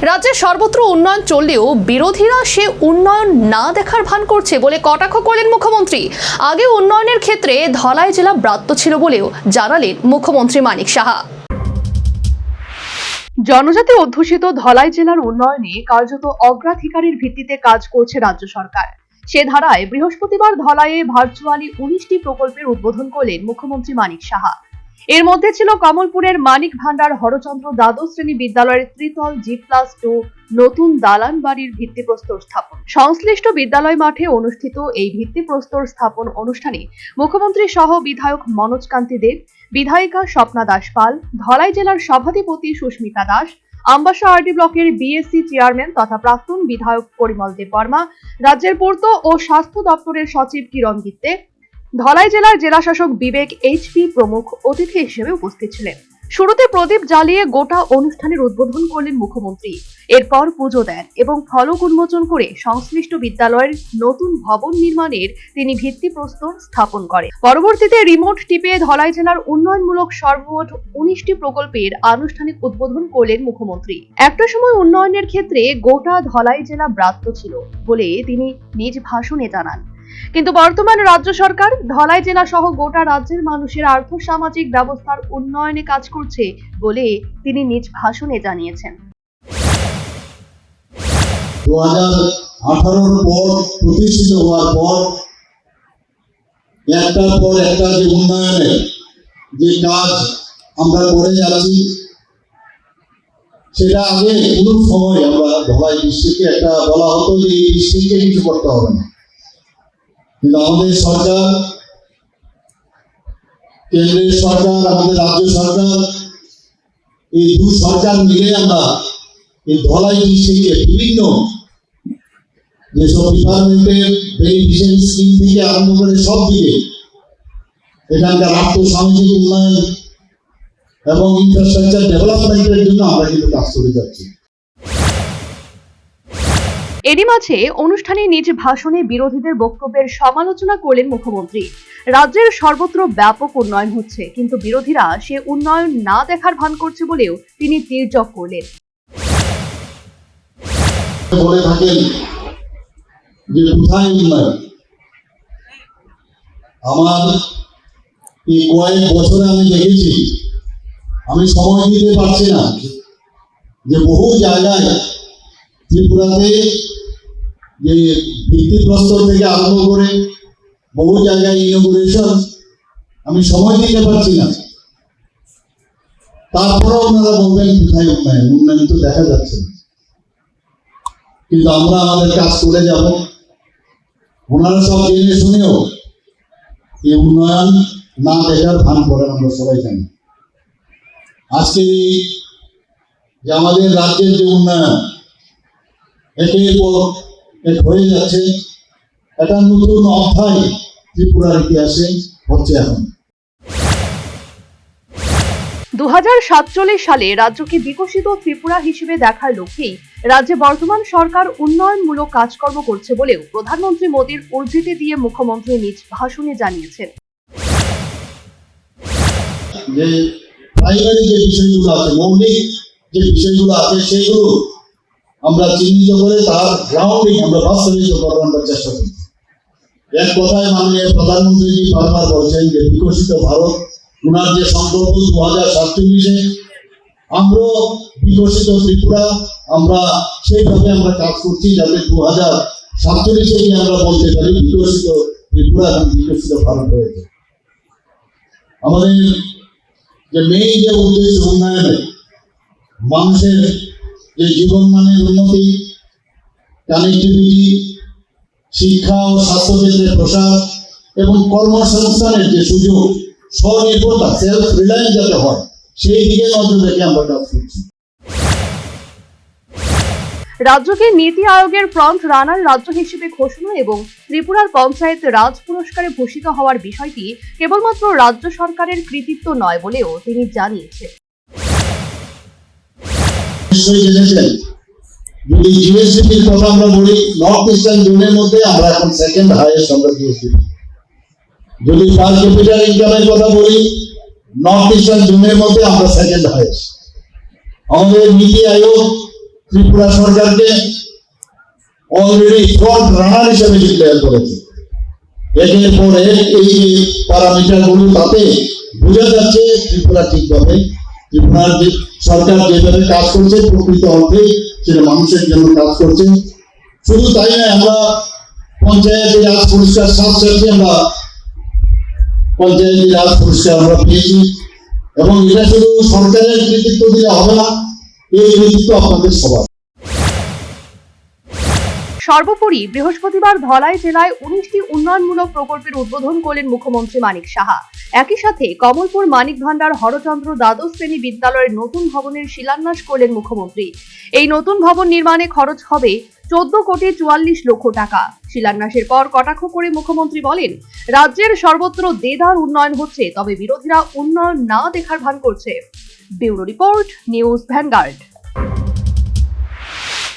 রাজ্যের সর্বত্র উন্নয়ন চললেও বিরোধীরা সে উন্নয়ন না দেখার ভান করছে বলে কটাক্ষ করলেন মুখ্যমন্ত্রী। আগে উন্নয়নের ক্ষেত্রে ধলাই জেলা ব্রাত্য ছিল বলেও জানালেন মুখ্যমন্ত্রী মানিক সাহা। জনজাতি অধ্যুষিত ধলাই জেলার উন্নয়নে কার্যত অগ্রাধিকারের ভিত্তিতে কাজ করছে রাজ্য সরকার। সে ধারায় বৃহস্পতিবার ধলাইয়ে ভার্চুয়ালি উনিশটি প্রকল্পের উদ্বোধন করলেন মুখ্যমন্ত্রী মানিক সাহা। এর মধ্যে ছিল কমলপুরের মানিক ভান্ডার, হরচন্দ্র দ্বাদশ শ্রেণি বিদ্যালয়ের ত্রিতল জি প্লাস টু নতুন দালান বাড়ির ভিত্তিপ্রস্তর স্থাপন। সংশ্লিষ্ট বিদ্যালয় মাঠে অনুষ্ঠিত এই ভিত্তিপ্রস্তর স্থাপন অনুষ্ঠানে মুখ্যমন্ত্রী সহ বিধায়ক মনোজ কান্তি দেব, বিধায়িকা স্বপ্না দাস পাল, ধলাই জেলার সভাধিপতি সুস্মিতা দাস, আমবাসা আরডি ব্লকের বিএসসি চেয়ারম্যান তথা প্রাক্তন বিধায়ক পরিমল দেব বর্মা, রাজ্যের পূর্ত ও স্বাস্থ্য দপ্তরের সচিব কিরণ গিত্তে ধলাই জেলার জেলাশাসক বিবেক এইচপি প্রমুখ অতিথি হিসেবে উপস্থিত ছিলেন। শুরুতে প্রদীপ জ্বালিয়ে গোটা অনুষ্ঠানের উদ্বোধন করলেন মুখ্যমন্ত্রী। এরপর পুজো দেন এবং ফলক উন্মোচন করে সংশ্লিষ্ট বিদ্যালয়ের নতুন ভবন নির্মাণের তিনি ভিত্তিপ্রস্তর স্থাপন করেন। পরবর্তীতে রিমোট টিপে ধলাই জেলার উন্নয়নমূলক সর্বমোট উনিশটি প্রকল্পের আনুষ্ঠানিক উদ্বোধন করলেন মুখ্যমন্ত্রী। একটা সময় উন্নয়নের ক্ষেত্রে গোটা ধলাই জেলা ব্রাত্য ছিল বলে তিনি নিজ ভাষণে জানান। কিন্তু বর্তমান রাজ্য সরকার, ধলাই জেলা সহ গোটা রাজ্যের মানুষের আর্থ সামাজিক ব্যবস্থার উন্নয়নে কাজ করছে বলে তিনি নিজ ভাষণে জানিয়েছেন। দু হাজার পর একটা যে উন্নয়নের যে কাজ আমরা করে যাচ্ছি, সেটা আগে কোনো সময় আমরা ধলাই ডিস্ট্রিক্টে একটা বলা হতো যে এই ডিস্ট্রিক্টে কিছু করতে হবে না। কিন্তু আমাদের সরকার, কেন্দ্রের সরকার, আমাদের রাজ্য সরকার, এই দু সরকার মিলে আমরা এই ধলাই ডিস্ট্রিক্টে বিভিন্ন যেসব ডিপার্টমেন্টের বেনিফিশিয়ারি স্কিম থেকে আরম্ভ করে সব দিকে এখানকার আর্থসামাজিক উন্নয়ন এবং ইনফ্রাস্ট্রাকচার ডেভেলপমেন্টের জন্য আমরা কিন্তু কাজ করে যাচ্ছি। এরই মাঝে অনুষ্ঠানে নিজ ভাষণে বিরোধীদের বক্তব্যের সমালোচনা করলেন মুখ্যমন্ত্রী। রাজ্যের সর্বত্র ব্যাপক উন্নয়ন হচ্ছে, কিন্তু বিরোধীরা সে উন্নয়ন না দেখার ভান করছে বলেও তিনি তীর্যক করলেন। আমার এই কয়েক বছরে আমি দেখেছি, আমি সময় দিতে পারছি না যে বহু জায়গায় ত্রিপুরাতে যে ভিত্তিপ্রস্তর থেকে আরম্ভ করে বহু জায়গায় ইনোগ্রেশন আমি সময় দিতে পারছি না। তারপরেও ওনারা বলবেন, কোথায় উন্নয়ন? উন্নয়ন তো দেখা যাচ্ছে। কিন্তু আমরা আমাদের কাজ করে যাব। ওনারা সব জেনে শুনেও এই উন্নয়ন না দেখার ভান করেন আমরা সবাই জানি। আজকে যে আমাদের রাজ্যের যে উন্নয়ন একের পর এক হয়ে যাচ্ছে। একটা নতুন অধ্যায় ত্রিপুরার ইতিহাসে হচ্ছে এখন। দু সালে রাজ্যকে বিকশিত ত্রিপুরা হিসেবে দেখার লক্ষ্যেই রাজ্যে বর্তমান সরকার উন্নয়নমূলক কাজকর্ম করছে বলেও প্রধানমন্ত্রী মোদীর উদ্ধৃতি দিয়ে মুখ্যমন্ত্রী নিজ ভাষণে জানিয়েছেন। যে প্রাইমারি যে বিষয়গুলো আছে মৌলিক যে বিষয়গুলো আছে সেগুলো আমরা চিহ্নিত করে তার গ্রাউন্ডিং আমরা বাস্তবায়িত করার চেষ্টা করি। এক কথায় মাননীয় প্রধানমন্ত্রীজি বারবার বলছেন যে, বিকশিত ভারত ওনার যে সংকল্প দু হাজার সাতচল্লিশে আমরাও বিকশিত ত্রিপুরা, আমরা সেইভাবে আমরা কাজ করছি যাতে দু হাজার সাতচল্লিশে গিয়ে আমরা বলতে পারি বিকশিত ত্রিপুরা এবং বিকশিত ভারত হয়েছে। আমাদের যে মেইন যে উদ্দেশ্য উন্নয়নে মানুষের যে জীবন মানের উন্নতি কানেক্টিভিটি শিক্ষা ও স্বাস্থ্যকেন্দ্রের প্রসার এবং কর্মসংস্থানের যে সুযোগ, স্বনির্ভরতা সেলফ রিলায়েন্স যাতে হয়, সেই দিকে নজর রেখে আমরা কাজ করছি। রাজ্যকে নীতি আয়োগের ফ্রন্ট রানার রাজ্য হিসেবে ঘোষণা এবং ত্রিপুরার পঞ্চায়েত রাজ পুরস্কারে ভূষিত হওয়ার বিষয়টি কেবলমাত্র রাজ্য সরকারের কৃতিত্ব নয় বলেও তিনি জানিয়েছেন। যদি জিএসডিপির কথা আমরা বলি নর্থ ইস্টার্ন জোনের মধ্যে আমরা এখন সেকেন্ড হাইয়েস্ট আমরা যদি পার ক্যাপিটাল ইনকামের কথা বলি নর্থ ইস্টার্ন জোনের মধ্যে আমরা সেকেন্ড হাইয়েস্ট আমাদের নীতি আয়োগ ত্রিপুরা সরকারকে অলরেডি ফ্রন্ট রানার হিসেবে ডিক্লেয়ার করেছে। একের পর এক এই যে প্যারামিটারগুলো তাতে বোঝা যাচ্ছে ত্রিপুরা ঠিকভাবে যে সরকার যেভাবে কাজ করছে, প্রকৃত অর্থে সেটা মানুষের জন্য কাজ করছে। শুধু তাই নয়, আমরা পঞ্চায়েতে রাজ পুরস্কার সাত আমরা পঞ্চায়েতে রাজ পুরস্কার আমরা পেয়েছি। এবং এটা শুধু সরকারের কৃতিত্ব দিয়ে হবে না, এই কৃতিত্ব আপনাদের সবার। সর্বোপরি বৃহস্পতিবার ধলাই জেলায় উনিশটি উন্নয়নমূলক প্রকল্পের উদ্বোধন করলেন মুখ্যমন্ত্রী মানিক সাহা। একই সাথে কমলপুর মানিক ভান্ডার হরচন্দ্র দ্বাদশ শ্রেণি বিদ্যালয়ের নতুন ভবনের শিলান্যাস করলেন মুখ্যমন্ত্রী। এই নতুন ভবন নির্মাণে খরচ হবে চোদ্দ কোটি চুয়াল্লিশ লক্ষ টাকা। শিলান্যাসের পর কটাক্ষ করে মুখ্যমন্ত্রী বলেন, রাজ্যের সর্বত্র দেদার উন্নয়ন হচ্ছে, তবে বিরোধীরা উন্নয়ন না দেখার ভান করছে। Bureau report, news Vanguard.